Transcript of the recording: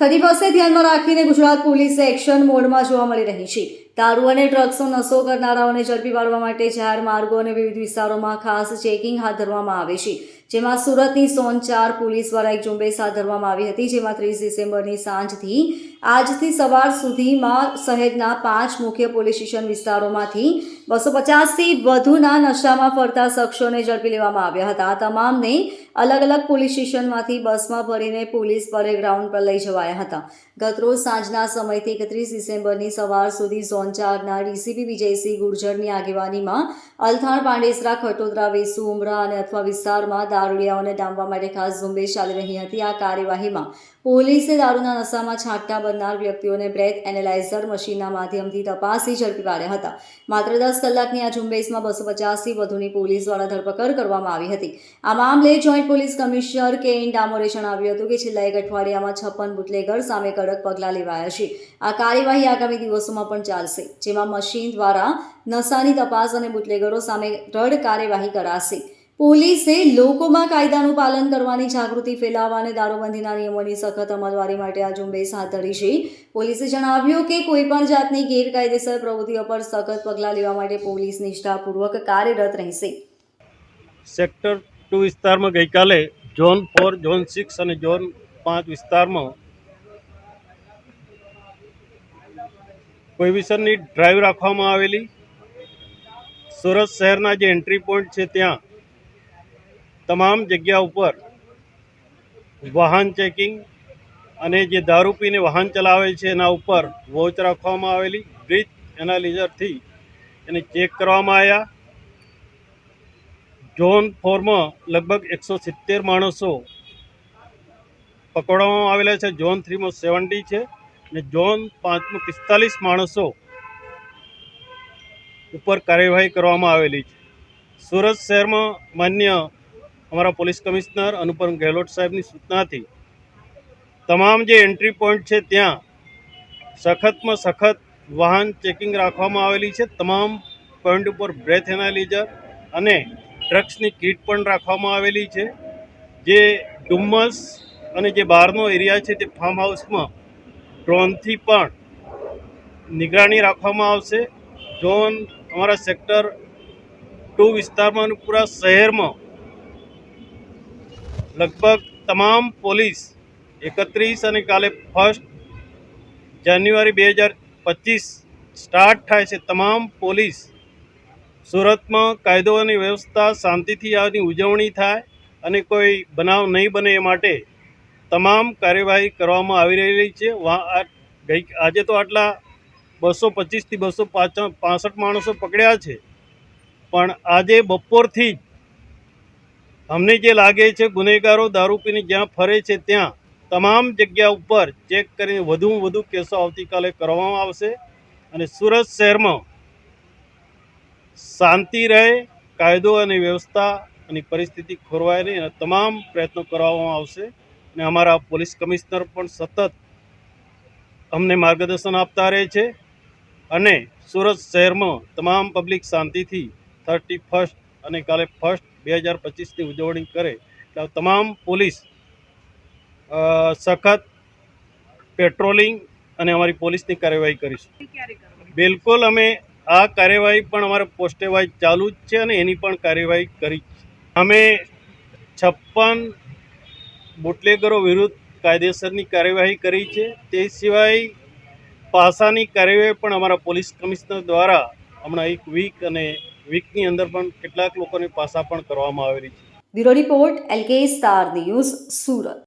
થતી પાસે ધ્યાનમાં રાખીને ગુજરાત પોલીસ એક્શન મોડમાં જોવા મળી રહી છે. દારૂ અને ડ્રગ્સનો નશો કરનારાઓને ઝડપી પાડવા માટે જાહેર માર્ગો અને વિવિધ વિસ્તારોમાં ખાસ ચેકિંગ હાથ ધરવામાં આવે છે. જેમાં સુરતની સોન ચાર પોલીસ દ્વારા એક ઝુંબેશ હાથ ધરવામાં આવી હતી, જેમાં ત્રીસ ડિસેમ્બરની સાંજથી આજથી સવાર સુધીમાં શહેરના પાંચ મુખ્ય પોલીસ સ્ટેશન વિસ્તારોમાંથી બસો પચાસથી વધુના નશામાં ફરતા શખ્સોને ઝડપી લેવામાં આવ્યા હતા. આ તમામને અલગ અલગ પોલીસ સ્ટેશનમાંથી બસમાં ભરીને પોલીસ પરેડ ગ્રાઉન્ડ પર લઈ જવાયા હતા. ગતરોજ સાંજના સમયથી એકત્રીસ ડિસેમ્બરની સવાર સુધી ઝોન ચારના ડીસીપી વિજયસિંહ ગુર્જરની આગેવાનીમાં અલથાણ, પાંડેસરા, ખટોદરા, વેસુ, ઉમરા અને અથવા વિસ્તારમાં દારૂડિયાઓને ડામવા માટે ખાસ ઝુંબેશ ચાલી રહી હતી. આ કાર્યવાહીમાં પોલીસે દારૂના નશામાં છાંટતા બનનાર વ્યક્તિઓને બ્રેથ એનાલાઇઝર મશીનના માધ્યમથી તપાસી ઝડપી પાડ્યા હતા. માત્ર દસ કલાકની આ ઝુંબેશમાં બસો પચાસથી વધુની પોલીસ દ્વારા ધરપકડ કરવામાં આવી હતી. આ મામલે joint police commissioner K N ડામોરે જણાવ્યું હતું કે છેલ્લા એક અઠવાડિયામાં છપ્પન બુટલેગર સામે કડક પગલાં લેવાયા છે. આ કાર્યવાહી આગામી દિવસોમાં પણ ચાલશે, જેમાં મશીન દ્વારા નશાની તપાસ અને બુટલેગરો સામે દ્રઢ કાર્યવાહી કરાશે. પોલીસે લોકોમાં કાયદાનું પાલન કરવાની જાગૃતિ ફેલાવવા અને દારૂબંધીના નિયમોની સખત અમલવારી માટે આ ઝુંબેશ હાથ ધરી છે. પોલીસે જણાવ્યું કે કોઈપણ જાતની ગેરકાયદેસર પ્રવૃત્તિઓ પર સખત પગલાં લેવા માટે પોલીસ નિષ્ઠાપૂર્વક કાર્યરત રહેશે. સેક્ટર ટુ વિસ્તારમાં ગઈકાલે ઝોન ફોર, ઝોન સિક્સ અને ઝોન પાંચ વિસ્તારમાં કોઈવિશનની ડ્રાઈવ રાખવામાં આવેલી. સુરત શહેરના જે એન્ટ્રી પોઈન્ટ છે ત્યાં તમામ જગ્યા ઉપર વાહન ચેકિંગ અને જે દારૂ પીને વાહન ચલાવે છે એના ઉપર વોચ રાખવામાં આવેલી, બ્રિજ એનાલિઝરથી એને ચેક કરવામાં આવ્યા ઝોન ફોરમાં લગભગ એકસો સિત્તેર માણસો પકડવામાં આવેલા છે. ઝોન થ્રીમાં સેવન્ટી છે અને ઝોન પાંચમાં પિસ્તાલીસ માણસો ઉપર કાર્યવાહી કરવામાં આવેલી છે. સુરત શહેરમાં માન્ય અમારા પોલીસ કમિશનર અનુપમ ગેહલોત સાહેબની સૂચનાથી તમામ જે એન્ટ્રી પોઈન્ટ છે ત્યાં સખતમાં સખત વાહન ચેકિંગ રાખવામાં આવેલી છે. તમામ પોઈન્ટ ઉપર બ્રેથ એનાલિઝર અને ડ્રગ્સની કીટ પણ રાખવામાં આવેલી છે. જે ડુમ્મસ અને જે બહારનો એરિયા છે તે ફાર્મ હાઉસમાં ડ્રોનથી પણ નિગરાની રાખવામાં આવશે. ઝોન અમારા સેક્ટર ટુ વિસ્તારમાં પૂરા શહેરમાં લગભગ તમામ પોલીસ એકત્રીસ અને કાલે ફર્સ્ટ જાન્યુઆરી બે હજાર પચીસ સ્ટાર્ટ થાય છે. તમામ પોલીસ સુરતમાં કાયદો અને વ્યવસ્થા શાંતિથી આની ઉજવણી થાય અને કોઈ બનાવ નહીં બને એ માટે તમામ કાર્યવાહી કરવામાં આવી રહી છે. ગઈ, આજે તો આટલા બસો પચીસથી બસો પાસઠ માણસો પકડ્યા છે. પણ આજે બપોરથી જ અમને જે લાગે છે, ગુનેગારો દારૂ પીને જ્યાં ફરે છે ત્યાં તમામ જગ્યા ઉપર ચેક કરીને વધુમાં વધુ કેસો આવતીકાલે કરવામાં આવશે અને સુરત શહેરમાં શાંતિ રહે, કાયદો અને વ્યવસ્થા અને પરિસ્થિતિ ખોરવાય નહીં અને તમામ પ્રયત્નો કરવામાં આવશે અને અમારા પોલીસ કમિશનર પણ સતત અમને માર્ગદર્શન આપતા રહે છે અને સુરત શહેરમાં તમામ પબ્લિક શાંતિથી થર્ટી ફર્સ્ટ અને કાલે ફર્સ્ટ બે હજાર પચીસની ઉજવણી કરે એટલે તમામ પોલીસ સખત પેટ્રોલિંગ અને અમારી પોલીસની કાર્યવાહી કરીશું. બિલકુલ અમે આ કાર્યવાહી પણ અમારે પોસ્ટે વાઇઝ ચાલુ જ છે અને એની પણ કાર્યવાહી કરી છે. અમે છપ્પન બુટલેગરો વિરુદ્ધ કાયદેસરની કાર્યવાહી કરી છે. તે સિવાય પાસાની કાર્યવાહી પણ અમારા પોલીસ કમિશનર દ્વારા હમણાં એક વીક અને વીકની અંદર પણ કેટલાક લોકોની પાસા પણ કરવામાં આવેલી છે. Bureau report, L K star news, Surat.